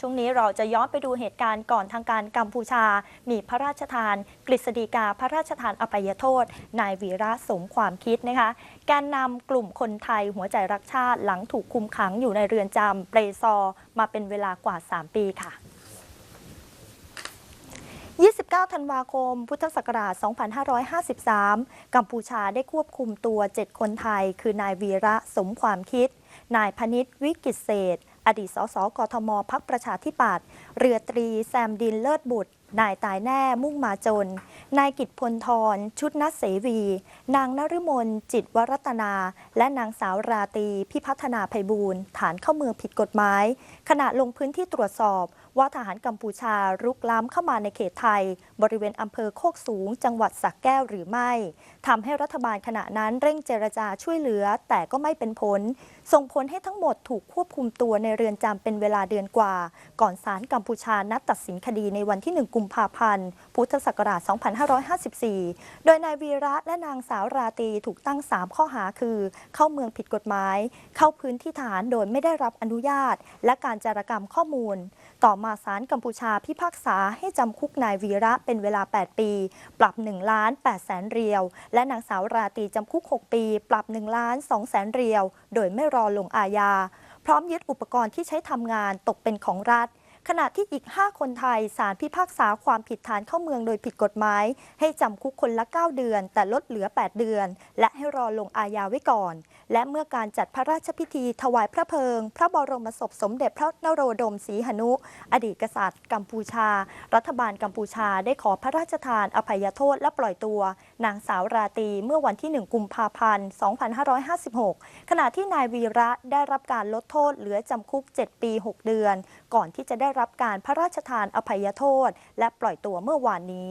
ช่วงนี้เราจะย้อนไปดูเหตุการณ์ก่อนทางการกัมพูชา มีพระราชทาน กฤษฎีกาพระราชทานอภัยโทษ นายวีระสมความคิดนะคะแกนนำกลุ่มคนไทยหัวใจรักชาติหลังถูกคุมขังอยู่ในเรือนจำเปรซอ มาเป็นเวลากว่า 3 ปีค่ะ29 ธันวาคม พุทธศักราช 2553 กัมพูชาได้ควบคุมตัว 7 คนไทย คือนายวีระสมความคิด นายพนิษวิกิตเศษ อดีตสสกทมพักประชาธิปัตย์เรือตรี แซมดินเลิศบุตร นายตายแน่มุ่งมาจน นายกิตพลทรชุดนัทเสวี นางนฤมลจิตวรัตนา และนางสาวราตีพิพัฒนาภัยบูรณ์ฐานเข้าเมืองผิดกฎหมาย ขณะลงพื้นที่ตรวจสอบว่าทหารกัมพูชารุกล้ำเข้ามาในเขตไทย บริเวณอำเภอโคกสูง จังหวัดสักแก้วหรือไม่ทำให้รัฐบาลขณะนั้นเร่งเจรจาช่วยเหลือ แต่ก็ไม่เป็นผล ส่งผลให้ทั้งหมดถูกควบคุมตัวในเรือนจำเป็นเวลาเดือนกว่า ก่อนศาลกัมพูชานัดตัดสินคดีในวันที่ 1 กุมภาพันธ์ พุทธศักราช 2554 โดยนายวีระและนางสาวราตีถูกตั้ง 3 ข้อหาคือ เข้าเมืองผิดกฎหมาย เข้าพื้นที่ฐานโดยไม่ได้รับอนุญาต และการจารกรรมข้อมูล ต่อมาศาลกัมพูชาพิพากษาให้จำคุกนายวีระเป็นเวลา 8 ปี ปรับ1ล้าน8แสนเรียว และนางสาวราตีจำคุก 6 ปี ปรับ1ล้าน2แสนเรียว โดยไม่รอลงอาญาพร้อมยึดอุปกรณ์ที่ใช้ทำงานตกเป็นของรัฐ ขณะที่อีก 5 คนไทยศาลพิพากษาความผิดฐานเข้าเมืองโดยผิดกฎหมาย ให้จำคุกคนละ 9 เดือน แต่ลดเหลือ 8 เดือน และให้รอลงอาญาไว้ก่อน และเมื่อการจัดพระราชพิธีถวายพระเพลิง พระบรมศพสมเด็จพระนโรดมศรีหนุ อดีตกษัตริย์ กัมพูชา รัฐบาลกัมพูชาได้ขอพระราชทานอภัยโทษและปล่อยตัว นางสาวราตรีเมื่อวันที่ 1 กุมภาพันธ์ 2556 ขณะที่นายวีระได้รับการลดโทษเหลือจำคุก 7 ปี 6 เดือน ก่อนที่จะได้รับการพระราชทานอภัยโทษ และปล่อยตัวเมื่อวานนี้